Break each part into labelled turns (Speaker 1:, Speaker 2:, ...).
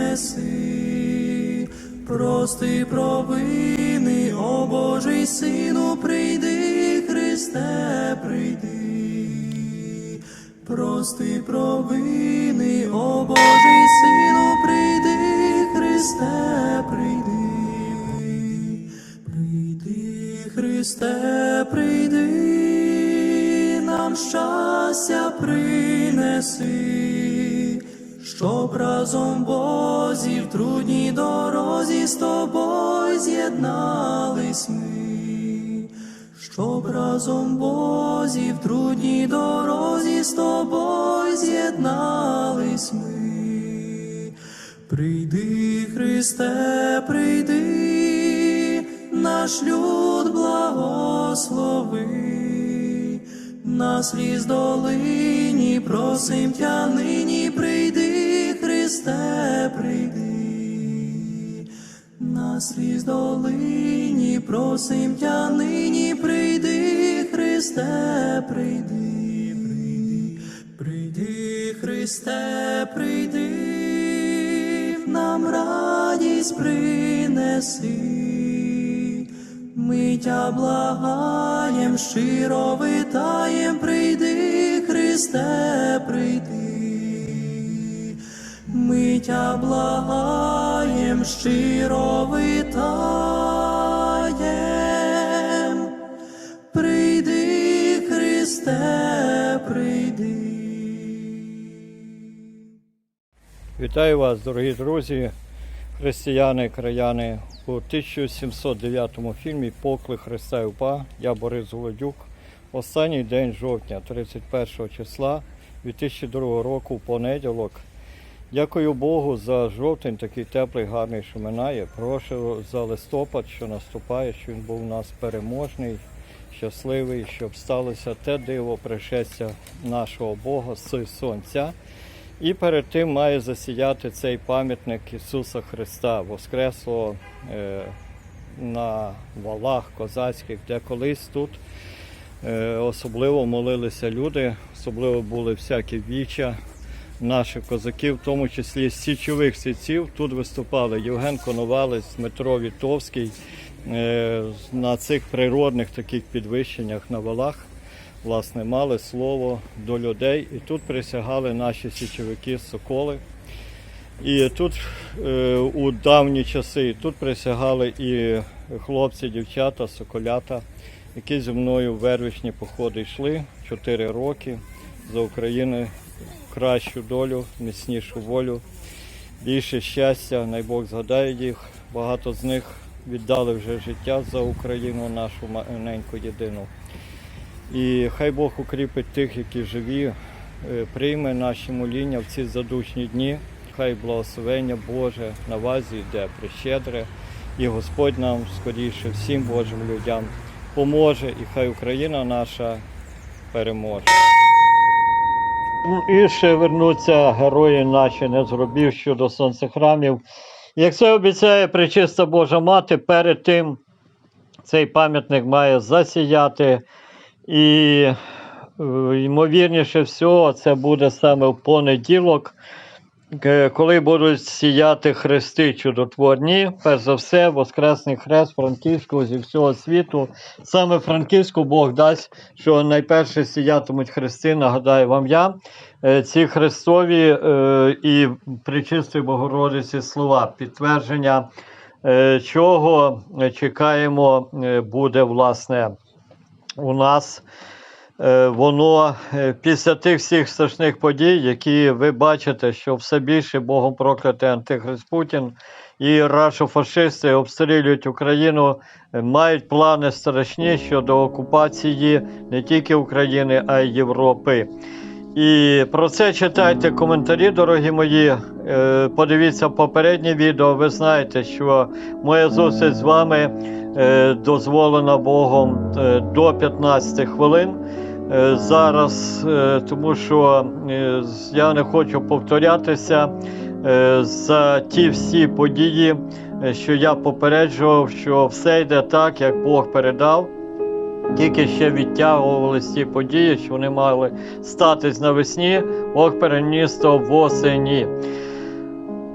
Speaker 1: принеси, прости провини, о Божий Сину, прийди, Христе, прийди, прости провини, о Божий Сину, прийди, Христе, прийди. Прийди, Христе, прийди, нам щастя принеси, щоб разом Бозі в трудній дорозі з тобою з'єднались ми, щоб разом Бозі в трудній дорозі з тобою з'єднались ми. Прийди, Христе, прийди, наш люд благослови, на сліз долині просим тя Христе, прийди, на сліз долині просим тя нині, прийди, Христе, прийди, прийди, прийди, Христе, прийди, нам радість принеси. Ми тя благаєм, щиро витаєм, прийди, Христе, прийди. Ми тя благаєм, щиро витаєм, прийди, Христе, прийди.
Speaker 2: Вітаю вас, дорогі друзі, християни, краяни. У 1709 фільмі Покли Христа УПА я Борис Голодюк. Останній день жовтня, 31 числа 2002 року, понеділок. Дякую Богу за жовтень, такий теплий, гарний, що минає. Прошу за листопад, що наступає, що він був у нас переможний, щасливий, щоб сталося те диво пришестя нашого Бога з сонця. І перед тим має засіяти цей пам'ятник Ісуса Христа, Воскреслого е, на валах козацьких, де колись тут е, особливо молилися люди, особливо були всякі віча наших козаків, в тому числі з січових сільців. Тут виступали Євген Коновалець, Дмитро Вітовський е, на цих природних таких підвищеннях на валах власне, мали слово до людей. І тут присягали наші січовики соколи. І тут е, у давні часи тут присягали і хлопці, дівчата, соколята, які зі мною в вервичні походи йшли 4 роки за Україну кращу долю, міцнішу волю, більше щастя, най Бог згадає їх. Багато з них віддали вже життя за Україну, нашу маленьку єдину. І хай Бог укріпить тих, які живі, е, прийме наші моління в ці задушні дні. Хай благословення Боже на вас йде прищедре, і Господь нам скоріше всім Божим людям поможе, і хай Україна наша переможе. Ну, І ще вернуться герої наші, не зробив щодо сонцехрамів. Як це обіцяє Пречиста Божа Мати, перед тим цей пам'ятник має засіяти. І е, ймовірніше всього, це буде саме в понеділок, е, коли будуть сіяти хрести чудотворні. Перш за все, Воскресний хрест Франківського зі всього світу. Саме Франківську Бог дасть, що найперше сіятимуть хрести, нагадаю вам я. Е, Ці хрестові е, і причистої Богородиці слова, підтвердження, е, чого чекаємо, буде власне у нас воно після тих всіх страшних подій, які ви бачите, що все більше Богом проклятий антихрист Путін і рашофашисти обстрілюють Україну, мають плани страшні щодо окупації не тільки України, а й Європи. І про це читайте коментарі, дорогі мої. Е, Подивіться попереднє відео. Ви знаєте, що моя зустріч з вами е, дозволена Богом е, до 15 хвилин. Зараз, тому що я не хочу повторятися за ті всі події, що я попереджував, що все йде так, як Бог передав. Тільки ще відтягувалися ті події, що вони мали статись навесні, Бог переніс то восені.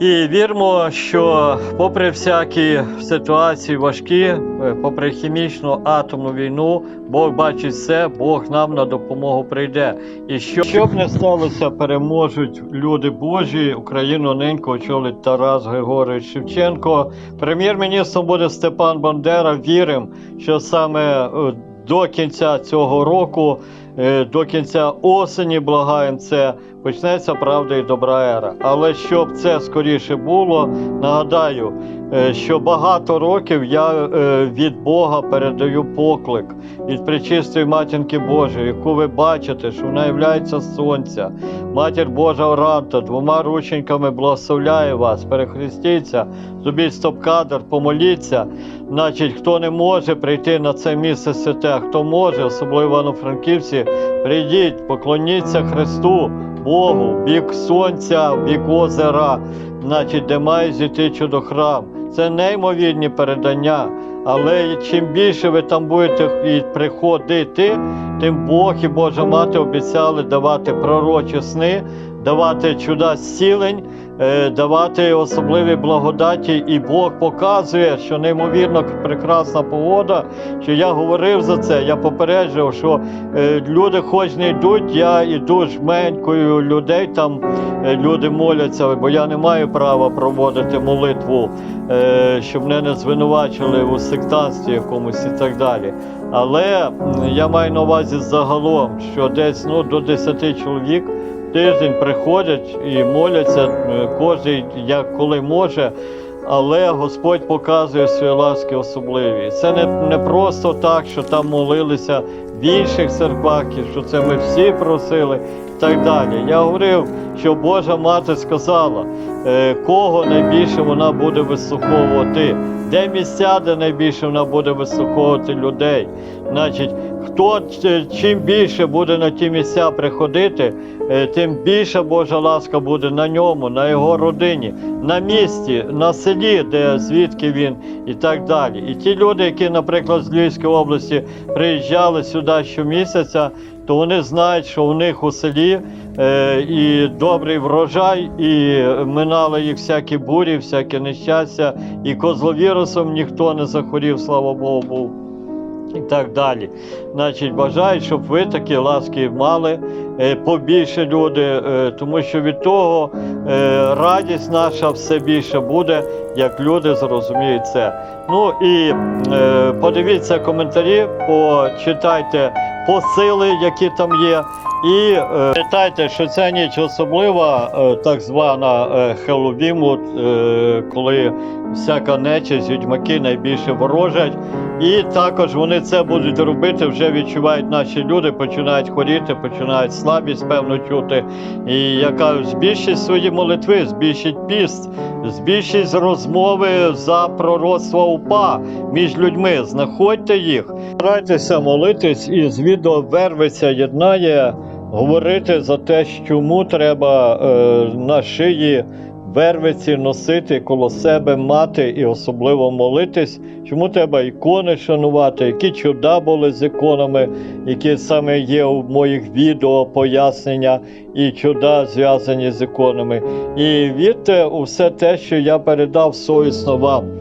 Speaker 2: І віримо, що попри всякі ситуації важкі, е, попри хімічну атомну війну, Бог бачить все, Бог нам на допомогу прийде. І що, що б не сталося, переможуть люди Божі. Україну ненько очолить Тарас Григорович Шевченко. Прем'єр-міністром буде Степан Бандера. Віримо, що саме е, до кінця цього року, е, до кінця осені, благаємо це, почнеться правда і добра ера. Але щоб це скоріше було, нагадаю, е, що багато років я е, від Бога передаю поклик від причистої матінки Божої, яку ви бачите, що вона являється сонця. Матір Божа Оранта двома рученьками благословляє вас, перехрестіться, зробіть стоп-кадр, помоліться. Значить, хто не може прийти на це місце святе, хто може, особливо івано-франківці, прийдіть, поклоніться Христу, Богу, бік сонця, бік озера, значить, де має зійти чудохрам. Це неймовірні передання. Але чим більше ви там будете і приходити, тим Бог і Божа мати обіцяли давати пророчі сни, давати чуда зцілень, е, давати особливі благодаті. І Бог показує, що неймовірно прекрасна погода. Що я говорив за це, я попереджував, що е, люди хоч не йдуть, я іду жменькою людей. Там е, люди моляться, бо я не маю права проводити молитву, щоб мене не звинувачили у сектантстві якомусь і так далі. Але я маю на увазі загалом, що десь ну, до 10 чоловік тиждень приходять і моляться е, кожен як коли може. Але Господь показує свої ласки особливі. Це не, не просто так, що там молилися в інших церквах, що це ми всі просили і так далі. Я говорив, що Божа мати сказала, е, кого найбільше вона буде вислуховувати, де місця, де найбільше вона буде вислуховувати людей. Значить, хто е, чим більше буде на ті місця приходити, е, тим більша Божа ласка буде на ньому, на його родині, на місті, на селі, де звідки він і так далі. І ті люди, які, наприклад, з Львівської області приїжджали сюди щомісяця, то вони знають, що у них у селі е, і добрий врожай, і минали їх всякі бурі, всякі нещастя, і козловірусом ніхто не захворів, слава Богу, був. І так далі. Значить, бажаю, щоб ви такі ласки мали побільше люди, е, тому що від того е, радість наша все більше буде, як люди зрозуміють це. Ну і е, подивіться коментарі, почитайте посили, які там є. І е, пам'ятайте, що ця ніч особлива, е, так звана е, Хеллоуіну, е, коли всяка нечисть, відьмаки найбільше ворожать. І також вони це будуть робити, вже відчувають наші люди, починають хворіти, починають слабість, певно, чути. І яка збільшить свої молитви, збільшить піст, збільшить розмови за пророцтво УПА між людьми, знаходьте їх. Старайтеся молитись, і з відео вервиться, єднає говорити за те, чому треба е, на шиї вервиці носити коло себе мати і особливо молитись, чому треба ікони шанувати, які чуда були з іконами, які саме є у моїх відео пояснення і чуда зв'язані з іконами. І вірте у все те, що я передав совісно вам.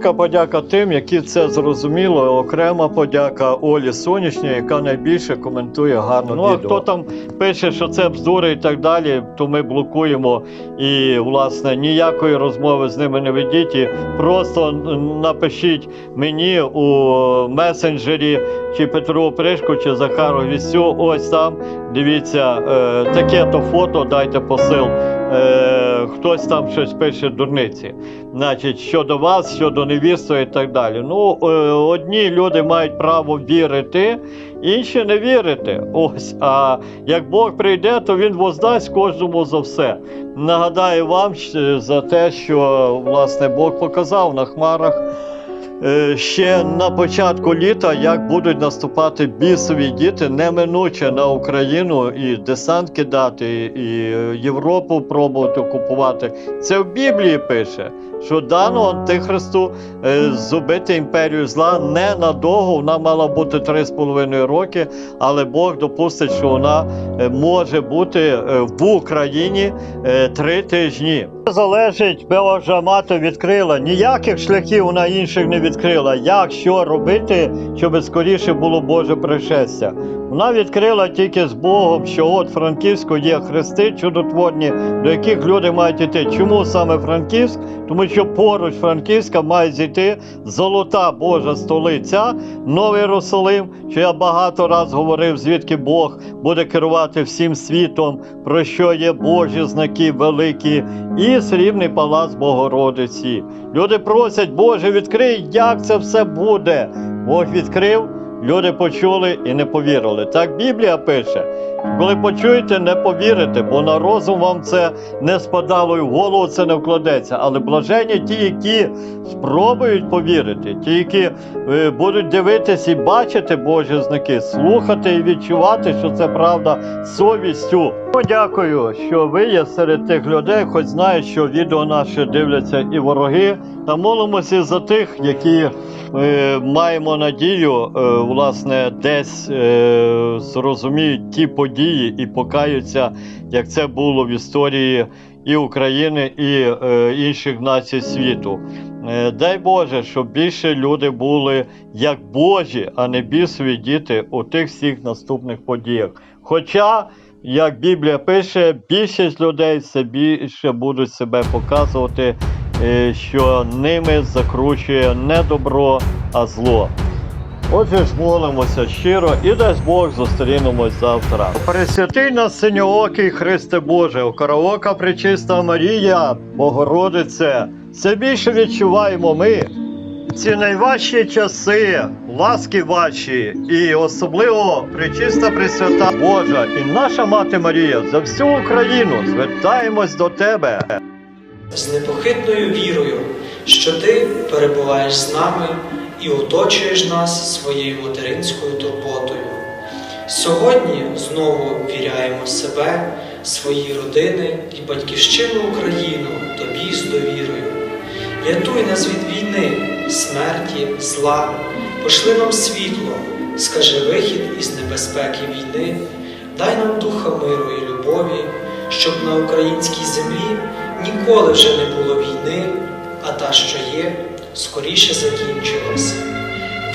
Speaker 2: Велика подяка тим, які це зрозуміли. Окрема подяка Олі Сонячній, яка найбільше коментує гарно. Ну, а хто там пише, що це бздури і так далі, то ми блокуємо. І, власне, ніякої розмови з ними не ведіть. І просто напишіть мені у месенджері, чи Петру Пришку, чи Захару Вісю. Ось там. Дивіться, е, таке то фото, дайте посил. Е, хтось там щось пише дурниці. Значить, щодо вас, щодо невірства і так далі. Ну, е, одні люди мають право вірити, інші не вірити. Ось, а як Бог прийде, то він воздасть кожному за все. Нагадаю вам за те, що власне Бог показав на хмарах. Е, Ще на початку літа, як будуть наступати бісові діти, неминуче на Україну і десант кидати, і е, Європу пробувати окупувати. Це в Біблії пише, що дано Антихристу е, зубити імперію зла ненадовго. Вона мала бути 3,5 роки, але Бог допустить, що вона може бути в Україні три тижні. Залежить, Божа мати відкрила. Ніяких шляхів вона інших не відкрила. Як що робити, щоб скоріше було Боже пришестя? Вона відкрила тільки з Богом, що от Франківську є хрести чудотворні, до яких люди мають йти. Чому саме Франківськ? Тому що поруч Франківська має зійти золота Божа столиця, Новий Єрусалим, що я багато раз говорив, звідки Бог буде керувати всім світом, про що є Божі знаки великі, і срібний палац Богородиці. Люди просять, Боже, відкрий, як це все буде. Бог відкрив, люди почули і не повірили. Так Біблія пише. Коли почуєте, не повірите, бо на розум вам це не спадало і в голову це не вкладеться. Але блажені ті, які спробують повірити, ті, які е, будуть дивитися і бачити Божі знаки, слухати і відчувати, що це правда совістю. Дякую, що ви є серед тих людей, хоч знаю, що відео наше дивляться і вороги. Та молимося за тих, які е, маємо надію, е, власне, десь е, зрозуміють ті події і покаються, як це було в історії і України, і е, інших націй світу. Е, дай Боже, щоб більше люди були як Божі, а не бісові діти у тих всіх наступних подіях. Хоча, як Біблія пише, більшість людей все більше будуть себе показувати, е, що ними закручує не добро, а зло. Отже молимося щиро і дасть Бог зустрінемось завтра. Пресвятий нас синьоокий Христе Боже, окараока пречиста Марія, Богородице, все більше відчуваємо ми. Ці найважчі часи, ласки ваші, і особливо пречиста Пресвята Божа і наша мати Марія за всю Україну звертаємось до тебе.
Speaker 3: з непохитною вірою, що ти перебуваєш з нами і оточуєш нас своєю материнською турботою. Сьогодні знову віряємо себе, свої родини і батьківщину Україну тобі з довірою. Рятуй нас від війни, смерті, зла, пошли нам світло, скажи вихід із небезпеки війни, дай нам духа миру і любові, щоб на українській землі ніколи вже не було війни, а та, що є, скоріше закінчилась.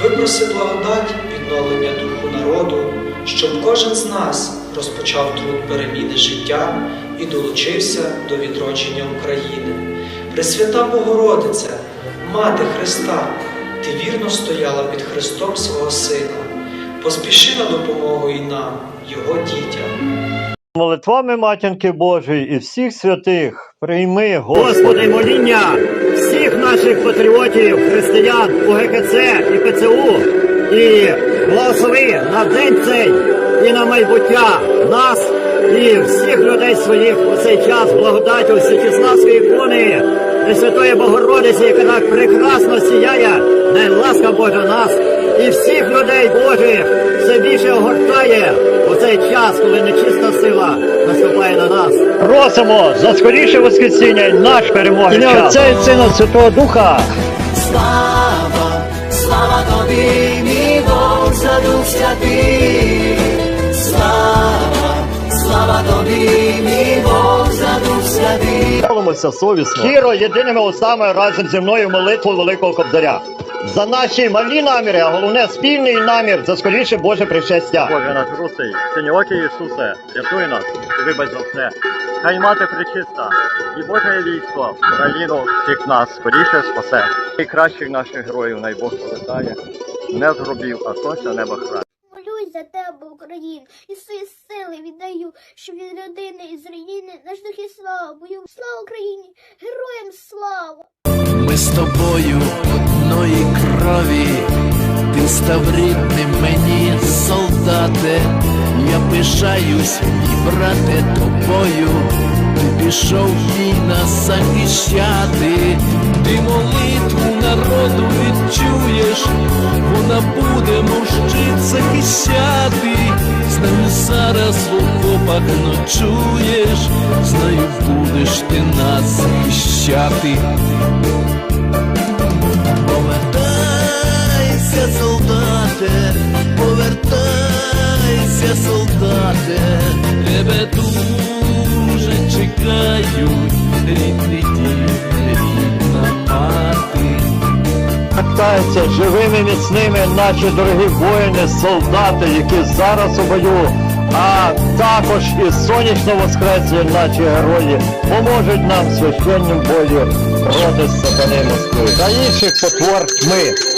Speaker 3: Випроси благодать відновлення духу народу, щоб кожен з нас розпочав труд переміни життя і долучився до відродження України. Пресвята Богородиця, Мати Христа, ти вірно стояла під Христом свого Сина. Поспіши на допомогу і нам, Його дітям.
Speaker 2: Молитвами Матінки Божої і всіх святих прийми,
Speaker 4: Господи, моління всіх наших патріотів, християн УГКЦ і ПЦУ, і благослови на день цей і на майбуття нас і всіх людей своїх у цей час благодаттю Святіславської ікони Пресвятої Богородиці, яка так прекрасно сіяє, дай ласка Божа нас і всіх людей Божих все більше огортає у цей час, коли нечиста сила.
Speaker 2: Просимо за скоріше воскресіння і наш перемоги. Ім'я Отця і Сина Святого Духа.
Speaker 1: Слава, слава тобі, мій Бог, за дух святий. Слава, слава тобі, мій Бог, за дух святий.
Speaker 2: Молимося совісно. Щиро єдиними устами разом зі мною молитву Великого Кобзаря. За наші малі наміри, а головне спільний намір за скоріше Боже пришестя. Боже наш русий, синьоокий Ісусе, рятуй нас і вибач за все. Хай мати причиста і Боже військо, Україну всіх нас скоріше спасе. І кращих наших героїв най Бог повертає, не зробів, а сонця неба.
Speaker 5: Молюсь за тебе, Україну, і свої сили віддаю, щоб від людини із руїни на наш дух і славою. Слава Україні! Героям слава!
Speaker 6: Ми з тобою крові, ти став рідним мені, солдате, я пишаюсь, мій брате, тобою, ти пішов бій нас захищати, ти молитву народу відчуєш, вона буде мовчить захищати, знаю зараз в окопах ночуєш, знаю, будеш ти нас захищати. Солдате, повертайся, солдате, тебе дуже чекають рідний дім, рідна мати.
Speaker 2: Вертаються живими, міцними наші дорогі воїни, солдати, які зараз у бою, а також і сонячно воскреслі наші герої поможуть нам в священнім бою проти сатани Москви та інших потвор тьми.